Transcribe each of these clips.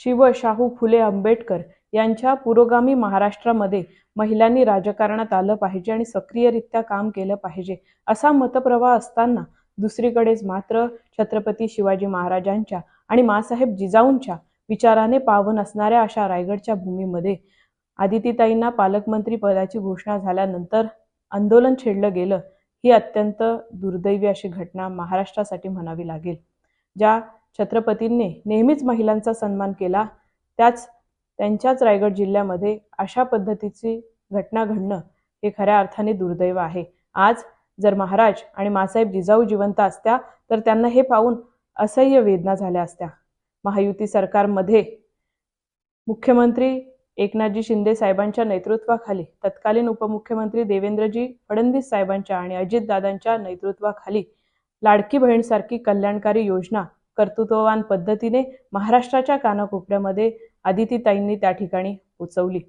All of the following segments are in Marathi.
शिव शाहू फुले आंबेडकर यांच्या पुरोगामी महाराष्ट्रामध्ये महिलांनी राजकारणात आलं पाहिजे आणि सक्रियरित्या काम केलं पाहिजे असा मतप्रवाह असताना दुसरीकडेच मात्र छत्रपती शिवाजी महाराजांच्या आणि मासाहेब जिजाऊंच्या विचाराने पावन असणाऱ्या अशा रायगडच्या भूमीमध्ये आदितीताईंना पालकमंत्री पदाची घोषणा झाल्यानंतर आंदोलन छेडलं गेलं ही अत्यंत दुर्दैवी अशी घटना महाराष्ट्रासाठी म्हणावी लागेल. ज्या छत्रपतींनी नेहमीच महिलांचा सन्मान केला. त्याच त्यांच्याच रायगड जिल्ह्यामध्ये अशा पद्धतीची घटना घडणं हे खऱ्या अर्थाने दुर्दैव आहे. आज जर महाराज आणि मासाहेब जिजाऊ जिवंत असत्या तर त्यांना हे पाहून असह्य वेदना झाल्या असत्या. महायुती सरकारमध्ये मुख्यमंत्री एकनाथजी शिंदे साहेबांच्या नेतृत्वाखाली तत्कालीन उपमुख्यमंत्री देवेंद्रजी फडणवीस साहेबांच्या आणि अजितदादांच्या नेतृत्वाखाली लाडकी बहीणसारखी कल्याणकारी योजना कर्तृत्ववान पद्धतीने महाराष्ट्राच्या कानाकोपऱ्यामध्ये आदितीताईंनी त्या ठिकाणी पोचवली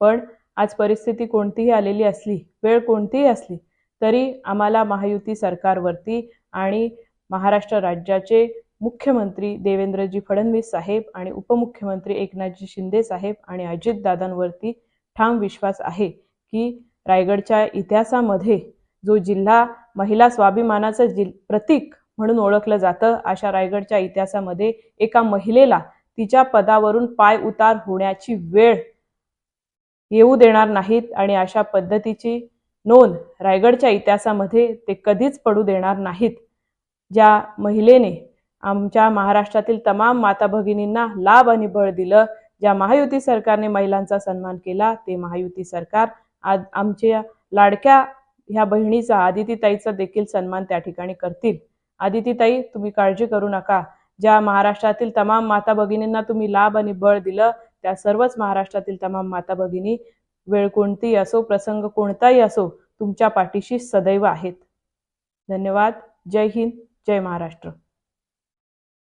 पण आज परिस्थिती कोणतीही आलेली असली वेळ कोणतीही असली तरी आम्हाला महायुती सरकारवरती आणि महाराष्ट्र राज्याचे मुख्यमंत्री देवेंद्रजी फडणवीस साहेब आणि उपमुख्यमंत्री एकनाथजी शिंदे साहेब आणि अजितदादांवरती ठाम विश्वास आहे की रायगडच्या इतिहासामध्ये जो जिल्हा महिला स्वाभिमानाचं जिल प्रतीक म्हणून ओळखलं जातं. अशा रायगडच्या इतिहासामध्ये एका महिलेला तिच्या पदावरून पाय उतार होण्याची वेळ येऊ देणार नाहीत आणि अशा पद्धतीची नोंद रायगडच्या इतिहासामध्ये ते कधीच पडू देणार नाहीत. ज्या महिलेने आमच्या महाराष्ट्रातील तमाम माता भगिनींना लाभ आणि बळ दिलं ज्या महायुती सरकारने महिलांचा सन्मान केला ते महायुती सरकार आज आमच्या लाडक्या ह्या बहिणीचा आदितीताईचा देखील सन्मान त्या ठिकाणी करतील. आदितीताई तुम्ही काळजी करू नका. ज्या महाराष्ट्रातील तमाम माता भगिनींना तुम्ही लाभ आणि बळ दिलं त्या सर्वच महाराष्ट्रातील तमाम माता भगिनी वेळ कोणतीही असो प्रसंग कोणताही असो तुमच्या पाठीशी सदैव आहेत. धन्यवाद. जय हिंद. जय महाराष्ट्र.